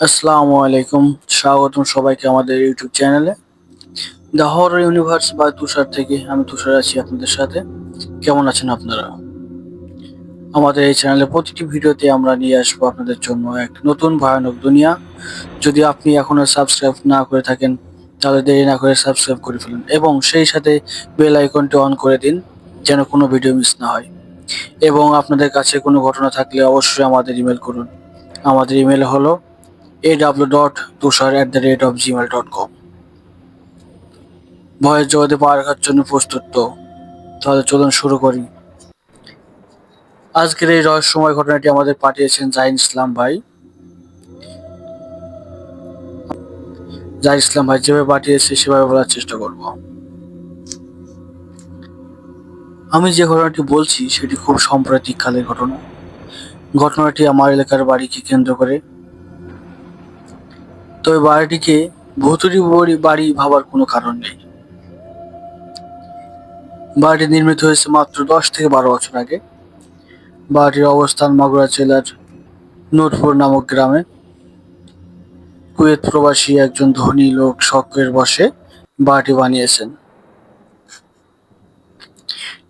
আসসালামু আলাইকুম। স্বাগতম সবাইকে আমাদের ইউটিউব চ্যানেলে। দ্য হরর ইউনিভার্স বা তুষার থেকে আমি তুষার আছি আপনাদের সাথে। কেমন আছেন আপনারা? আমাদের এই চ্যানেলে প্রতিটি ভিডিওতে আমরা নিয়ে আসব আপনাদের জন্য এক নতুন ভয়ানক দুনিয়া। যদি আপনি এখনও সাবস্ক্রাইব না করে থাকেন, তাহলে দেরি না করে সাবস্ক্রাইব করে ফেলুন এবং সেই সাথে বেল আইকনটি অন করে দিন যেন কোনো ভিডিও মিস না হয়। এবং আপনাদের কাছে কোনো ঘটনা থাকলে অবশ্যই আমাদের ইমেল করুন। আমাদের ইমেল হলো A W dot Tushar at the rate of Gmail dot com ভয়ের জগতে পা রাখার জন্য প্রস্তুত তো। তাহলে চলুন শুরু করি। আজকের এই রহস্যময় ঘটনাটি আমাদের পাঠিয়েছেন জাহিন ইসলাম ভাই। জাহিন ইসলাম ভাই, যেভাবে পাঠিয়েছে, সেভাবে বলার চেষ্টা করব। আমি যে ঘটনাটি বলছি, সেটি খুব সাম্প্রতিক কালের ঘটনা। ঘটনাটি আমার এলাকার বাড়িকে কেন্দ্র করে তবে বাড়িটিকে ভুতুরি বাড়ি- ভাবার কোনো কারণ নেই। বাড়িটি নির্মিত হয়েছে মাত্র দশ থেকে বারো বছর আগে। বাড়িটির অবস্থান মাগুরা জেলার নোটপুর নামক গ্রামে। কুয়েত প্রবাসী একজন ধনী লোক শখের বসে বাড়িটি বানিয়েছেন।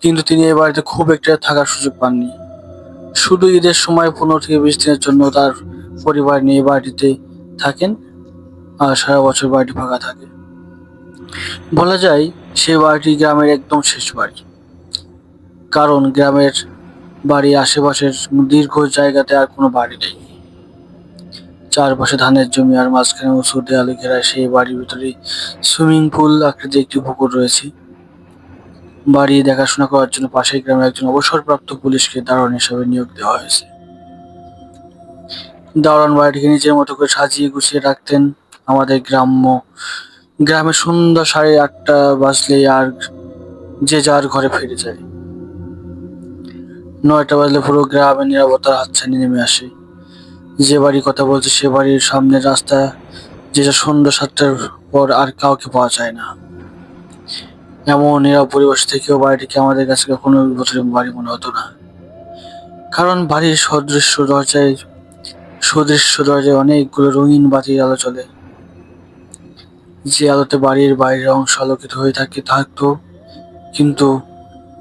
কিন্তু তিনি এই বাড়িতে খুব একটা থাকার সুযোগ পাননি। শুধু ঈদের সময় পনেরো থেকে বিশ দিনের জন্য তার পরিবার নিয়ে বাড়িটিতে থাকেন। আর সারা বছর বাড়িটি ফাঁকা থাকে। বলা যায়, সে বাড়িটি গ্রামের একদম শেষ বাড়ি। কারণ গ্রামের বাড়ি আশেপাশের দীর্ঘ জায়গাতে আর কোনো বাড়ি নেই। চারপাশে ধানের জমি আর মাঝখানে উঁচু দেয়ালে ঘেরা সেই বাড়ির ভিতরে সুইমিং পুল আকৃতি একটি পুকুর রয়েছে। বাড়ি দেখাশোনা করার জন্য পাশের গ্রামে একজন অবসরপ্রাপ্ত পুলিশকে দারোয়ান হিসাবে নিয়োগ দেওয়া হয়েছে। দারোয়ান বাড়িটিকে নিজের মতো করে সাজিয়ে গুছিয়ে রাখতেন। আমাদের গ্রাম্য। গ্রামে সন্ধ্যা সাড়ে আটটা বাজলেই আর যে যার ঘরে ফিরে যায়। নয়টা বাজলে পুরো গ্রামে নিরাপত্তার হাতছানি নেমে আসে। যে বাড়ির কথা বলছে সে বাড়ির সামনে রাস্তা যেটা সন্ধ্যা সাতটার পর আর কাউকে পাওয়া যায় না। এমন নীরব পরিবেশ থেকেও বাড়িটিকে আমাদের কাছে কখনো বছরের বাড়ি মনে হতো না। কারণ বাড়ির সদৃশ্য দরজায় সুদৃশ্য দরজায় অনেকগুলো রঙিন বাতির আলো চলে যে আলোতে বাড়ির বাইরের অংশ আলোকিত হয়ে থাকে থাকতো কিন্তু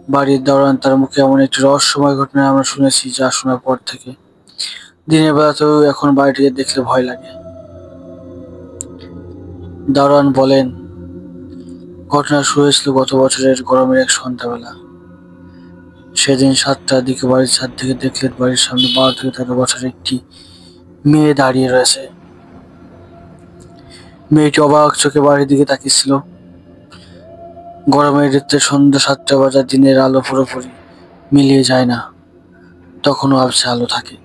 বাড়ির দাওরান তার মুখে এমন একটি রহস্যময় ঘটনা আমরা শুনেছি যা শোনার পর থেকে। দিনের বেলাতেও এখন বাড়িটিকে দেখলে ভয় লাগে। দারোয়ান বলেন, ঘটনা শুরু হয়েছিল গত বছরের গরমের এক সন্ধ্যাবেলা। সেদিন সাতটার দিকে বাড়ির ছাদ থেকে দেখলেন বাড়ির সামনে বারো থেকে তেরো বছরের একটি মেয়ে দাঁড়িয়ে রয়েছে। মেয়েটি অবাক চোখে বাড়ির দিকে তাকিয়েছিল। গরমের ঋতুতে সন্ধ্যা সাতটা বাজার দিনের আলো পুরোপুরি মিলিয়ে যায় না। তখনও আবছে আলো থাকে।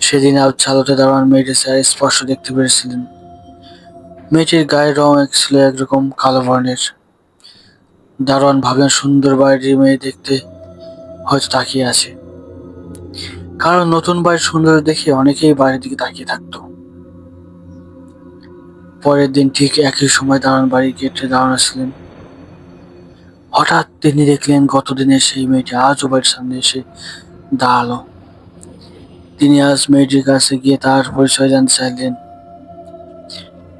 সেদিন আবছে আলোতে দাঁড়ান মেয়েটি স্যার স্পর্শ দেখতে পেরেছিলেন। মেয়েটির গায়ের রং ছিল একরকম কালো বর্ণের। দারোয়ান ভাবলেন, সুন্দর বাড়ির মেয়ে দেখতে হয়তো তাকিয়ে আছে। কারণ নতুন বাড়ির সুন্দর দেখে অনেকেই বাড়ির দিকে তাকিয়ে থাকতো। পরের দিন ঠিক একই সময় দাঁড়ান বাড়ির গেটে দাঁড়ানো ছিলেন হঠাৎ তিনি দেখলেন গতদিনের সেই মেয়েটি আজও বাড়ির সামনে এসে দাঁড়াল। তিনি আজ মেয়েটির কাছে গিয়ে তার পরিচয় জানতে চাইলেন।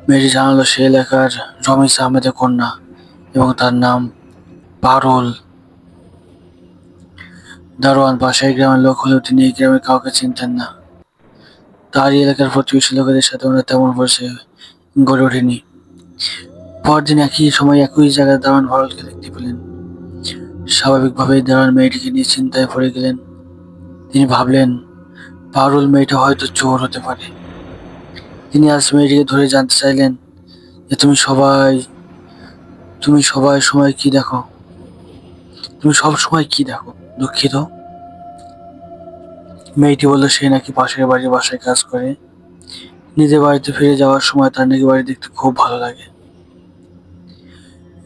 মেয়েটি জানালো সে এলাকার রমিস আহমেদের কন্যা এবং তার নাম পারুল। দারোয়ান পাশের গ্রামের লোক হলেও তিনি এই গ্রামে কাউকে চিনতেন না। তারই এলাকার প্রতিবেশী লোকেদের সাথে ওনার তেমন পরিচয় গড়ে ওঠেনি। পরদিন একই সময় একই জায়গায় দারোয়ান পারুলকে দেখতে পেলেন। স্বাভাবিকভাবেই দারোয়ান মেয়েটিকে নিয়ে চিন্তায় পড়ে গেলেন। তিনি ভাবলেন, পারুল মেয়েটা হয়তো চোর হতে পারে। তিনি আজ মেয়েটিকে ধরে জানতে চাইলেন যে, তুমি সবাই তুমি সবাই সময় কি দেখো? তুমি সব সময় কি দেখো, দুঃখিত? মেয়েটি বলল, সে নাকি পাশের বাড়ির বাসায় কাজ করে। নিজের বাড়িতে ফিরে যাওয়ার সময় তার নাকি বাড়ি দেখতে খুব ভালো লাগে।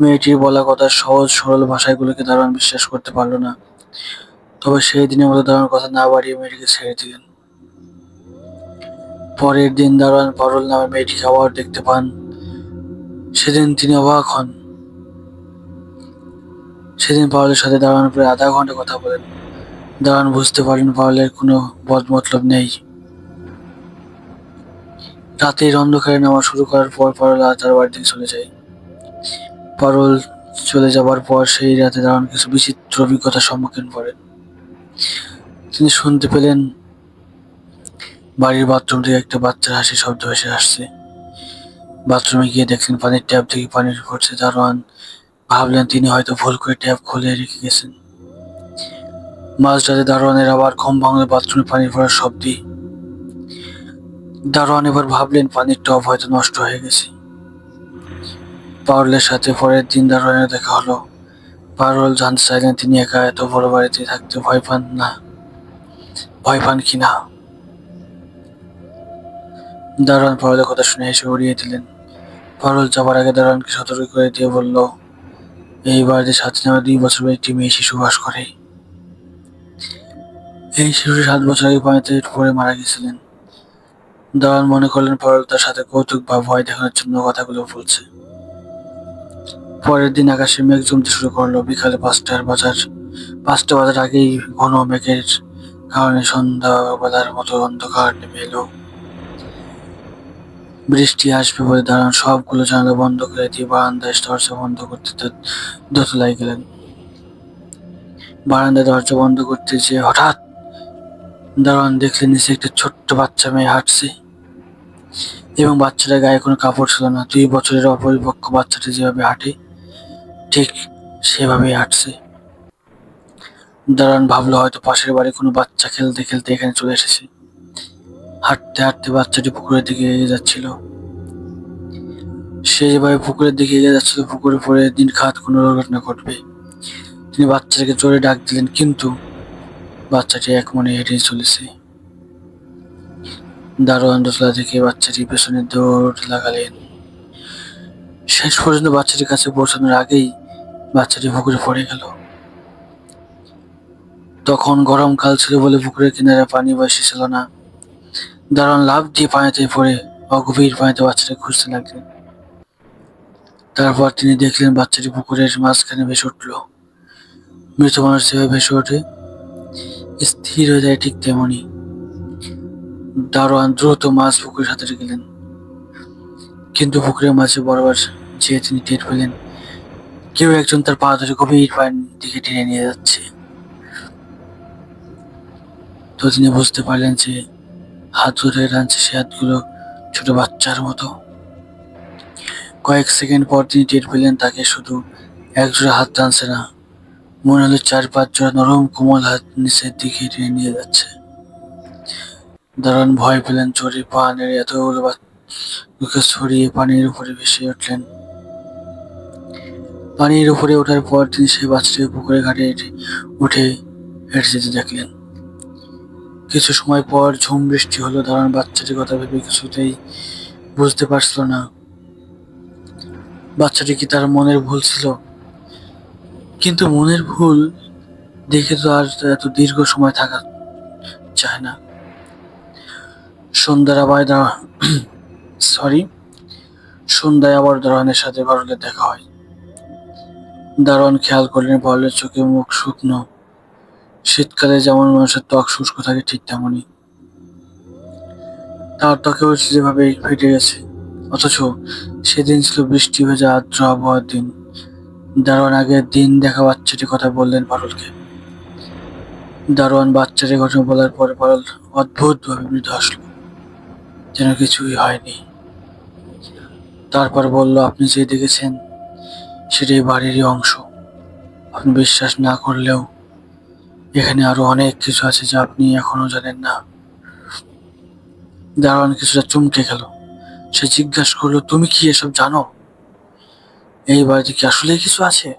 মেয়েটির বলা কথা সহজ, সরল ভাষাগুলোকে দারোয়ান বিশ্বাস করতে পারল না। তবে সেই দিনের মতো দারোয়ান কথা না বাড়িয়ে মেয়েটিকে ছেড়ে দিলেন। পরের দিন দারোয়ান পারুল নামে মেয়েটিকে আবার দেখতে পান। সেদিন তিনি অবাক হন। সেদিন পারুলের সাথে দারোয়ান প্রায় আধা ঘণ্টা কথা বলেন। দারোয়ান বুঝতে পারেন পারুলের কোনো বদ মতলব নেই। রাতের অন্ধকারে নামা শুরু করার পর পারুল তার বাড়ি থেকে চলে যায়। পারল চলে যাবার পর সেই রাতে দারুণ কিছু বিচিত্র অভিজ্ঞতার সম্মুখীন পড়েন তিনি শুনতে পেলেন, বাড়ির বাথরুম থেকে একটা বাচ্চার হাসি শব্দ ভেসে আসছে। বাথরুমে গিয়ে দেখলেন পানির ট্যাপ থেকে পানি পড়ছে দারোয়ান। ভাবলেন তিনি হয়তো ভুল করে ট্যাপ খুলে রেখে গেছেন। মাঝরাতে দারোয়ানের আবার ঘুম ভাঙলে বাথরুমে পানি পড়ার শব্দে দারোয়ান এবার ভাবলেন পানির টব হয়তো নষ্ট হয়ে গেছে। পারুলের সাথে পরের দিন দারোয়ানের দেখা হলো। পারুল জানতে চাইলেন তিনি একা এত বড় বাড়িতে থাকতে ভয় পান না, ভয় পান কি না। দারোয়ান পারুলের কথা শুনে এসে উড়িয়ে দিলেন। পারুল যাবার আগে দারোয়ানকে সতর্ক করে দিয়ে বলল, এই বাড়িতে সাথে নামে দুই বছর একটি মেয়ে শিশু বাস করে। এই শিশুটি সাত বছর আগে পানিতে পড়ে মারা গেছিলেন। দারোয়ান মনে করলেন পারুল তার সাথে কৌতুক বা ভয় দেখানোর জন্য কথাগুলো বলছে। পরের দিন আকাশে মেঘ জমতে শুরু করল। বিকালে পাঁচটার বাজার, পাঁচটা বাজার আগেই ঘন মেঘের কারণে সন্ধ্যাবেলার মতো অন্ধকার নেমে এলো। বৃষ্টি আসবে বলে দাঁড়ান সবগুলো জানালা বন্ধ করে দিয়ে বারান্দায় দরজা বন্ধ করতে দোতলায় গেলেন। বারান্দায় দরজা বন্ধ করতে যে হঠাৎ দাঁড়ান দেখলেন নিচে একটা ছোট্ট বাচ্চা মেয়ে হাঁটছে। এবং বাচ্চাটার গায়ে কোনো কাপড় ছিল না। দুই বছরের অপরিপক্ক বাচ্চাটা যেভাবে হাঁটে, ঠিক সেভাবেই হাঁটছে। দারোয়ান ভাবলো হয়তো পাশের বাড়ি কোনো বাচ্চা খেলতে খেলতে এখানে চলে এসেছে। হাঁটতে হাঁটতে বাচ্চাটি পুকুরের দিকে এগিয়ে যাচ্ছিল। সে যেভাবে পুকুরের দিকে এগিয়ে যাচ্ছিল, পুকুরে পড়ে দিন খাত কোনো দুর্ঘটনা ঘটবে। তিনি বাচ্চাটাকে জোরে ডাক দিলেন, কিন্তু বাচ্চাটি এক মনে হেঁটে চলেছে। দারোয়ান দোতলা থেকে বাচ্চাটি পেছনে দৌড় লাগালেন। শেষ পর্যন্ত বাচ্চাটির কাছে পৌঁছানোর আগেই বাচ্চাটি পুকুরে পড়ে গেল। তখন গরমকাল ছিল বলে পুকুরের কিনারে পানি বেশি ছিল না। দারোয়ান লাভ দিয়ে পানিতে পড়ে অগভীর পানিতে বাচ্চাটা খুঁজতে লাগলেন। তারপর তিনি দেখলেন বাচ্চাটি পুকুরের মাঝখানে ভেসে উঠল। মৃত মানুষ ভেসে ওঠে, স্থির হয়ে যায় ঠিক তেমনি দারোয়ান দ্রুত মাছ পুকুরে সাঁতারে গেলেন কিন্তু পুকুরের মাঝে বরাবর যেয়ে তিনি টের পেলেন, কেউ একজন তার পা ধরে গভীর পানির দিকে টেনে নিয়ে যাচ্ছে। তো তিনি বুঝতে পারলেন যে হাত ধরে টানছে সে হাতগুলো ছোট বাচ্চার মতো। কয়েক সেকেন্ড পর তিনি টের পেলেন তাকে শুধু একজোড়া হাত টানছে না, মনে হলো চার পাঁচ জোড়া নরম কোমল হাত নিচের দিকে টেনে নিয়ে যাচ্ছে। দারুণ ভয় পেলেন চোরে পা নেড়ে এতগুলো বাচ্চাকে ছড়িয়ে পানির উপরে ভেসে উঠলেন। পানির উপরে ওঠার পর তিনি সেই বাচ্চাটিকে পুকুরে ঘাটে উঠে হেঁটে যেতে দেখলেন। কিছু সময় পর ঝুম বৃষ্টি হলো, দারুণ বাচ্চাটির কথা ভেবে কিছুতেই বুঝতে পারছিল না। বাচ্চাটি কি তার মনের ভুল ছিল? কিন্তু মনের ভুল দেখে তো আর এত দীর্ঘ সময় থাকা চায় না। সন্ধ্যার আবার সরি, সন্ধ্যায় আবার দারোয়ানের সাথে বারুলের দেখা হয়। দারোয়ান খেয়াল করলেন বারুলের চোখে মুখ শুকনো। শীতকালে যেমন মানুষের ত্বক শুষ্ক থাকে, ঠিক তেমনই। তার ত্বকেও যেভাবে ফেটে গেছে। অথচ সেদিন ছিল বৃষ্টি ভেজা আর্দ্র আবহাওয়ার দিন। দারোয়ান আগের দিন দেখা বাচ্চাটির কথা বললেন পারুলকে দারোয়ান বাচ্চাটির ঘটনা বলার পরে পারুল অদ্ভুতভাবে মৃদু হাসল। যেন কিছুই হয়নি। তারপর বলল, আপনি যে দেখেছেন, সেটাই বাড়িরই অংশ। আপনি বিশ্বাস না করলেও এখানে আরও অনেক কিছু আছে যা আপনি এখনও জানেন না। দারোয়ান কিছুটা চমকে গেল। সে জিজ্ঞাসা করল, তুমি কি এসব জানো? এই বাড়িতে কি আসলেই কিছু আছে?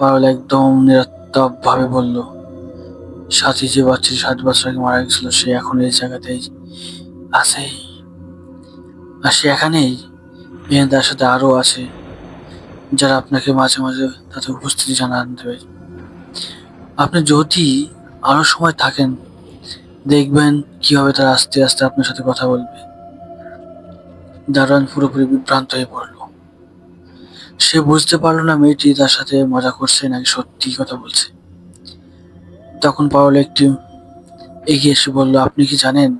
পারুল একদম নিরত্তপ ভাবে বলল, সাথী যে বাচ্চাটি সাত বছর আগে মারা গেছিল, সে এখন এই জায়গাতেই আছে। আর সে এখানেই এখানে তার সাথে আরও আছে, যারা আপনাকে মাঝে মাঝে তাদের উপস্থিতি জানান দেবে। আপনি যদি আরও সময় থাকেন, দেখবেন কীভাবে তারা আস্তে আস্তে আপনার সাথে কথা বলবে। দারোয়ান পুরোপুরি বিভ্রান্ত হয়ে পড়ল। সে বুঝতে পারল না মেয়েটি তার সাথে মজা করছে নাকি সত্যি কথা বলছে। তখন পাওয়াল একটি এগিয়ে এসে বলল, আপনি কি জানেন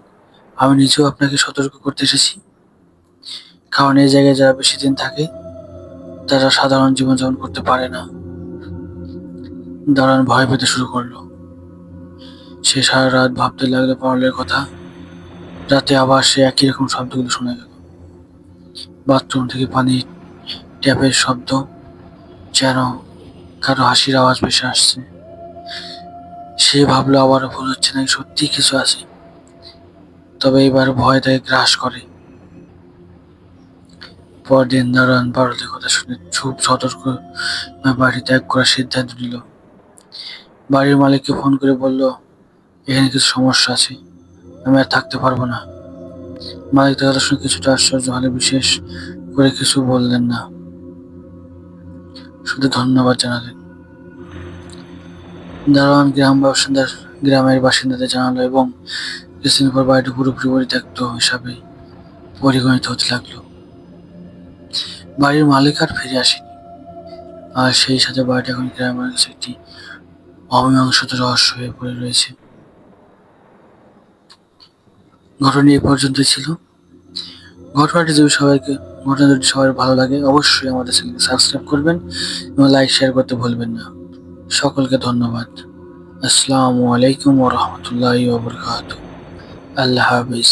আমি নিজেও আপনাকে সতর্ক করতে এসেছি। কারণ এই জায়গায় যারা বেশি দিন থাকে, তারা সাধারণ জীবনযাপন করতে পারে না। দাঁড়ান ভয় পেতে শুরু করল। সে সারা রাত ভাবতে লাগল পারলের কথা। রাতে আবার সে একই রকম শব্দগুলো শোনা গেল। বাথরুম থেকে পানি, ট্যাপের শব্দ, যেন কারও হাসির আওয়াজ ভেসে আসছে। সে ভাবলো আবারও ভুল হচ্ছে নাকি সত্যি কিছু আছে। তবে এবার ভয় তাকে গ্রাস করে। পরদিন দারোয়ান পারলের কথা শুনে খুব সতর্ক বাড়ি ত্যাগ করার সিদ্ধান্ত নিল। বাড়ির মালিককে ফোন করে বলল, এখানে কিছু সমস্যা আছে, আমি আর থাকতে পারব না। মালিক তার কথা শুনে কিছুটা আশ্চর্য হলে বিশেষ করে কিছু বললেন না। শুধু ধন্যবাদ জানালেন। দারোয়ান গ্রাম বাসিন্দার গ্রামের বাসিন্দাদের জানালো এবং কিছুদিন পর বাড়িটি পুরোপুরি পরিত্যক্ত হিসাবে পরিগণিত হতে লাগল। বাড়ির মালিক আর ফিরে আসেনি। আর সেই সাথে বাড়িটা এখন গ্রামের কাছে একটি অমীমাংসিত রহস্য হয়ে পড়ে রয়েছে। ঘটনা এই পর্যন্ত ছিল। ঘটনাটি যদি সবাইকে, ঘটনা যদি সবার ভালো লাগে, অবশ্যই আমাদের চ্যানেলকে সাবস্ক্রাইব করবেন এবং লাইক, শেয়ার করতে ভুলবেন না। সকলকে ধন্যবাদ। আসসালামু আলাইকুম ওরহমতুল্লাহ ওবরকাত আল্লাহ হাফিজ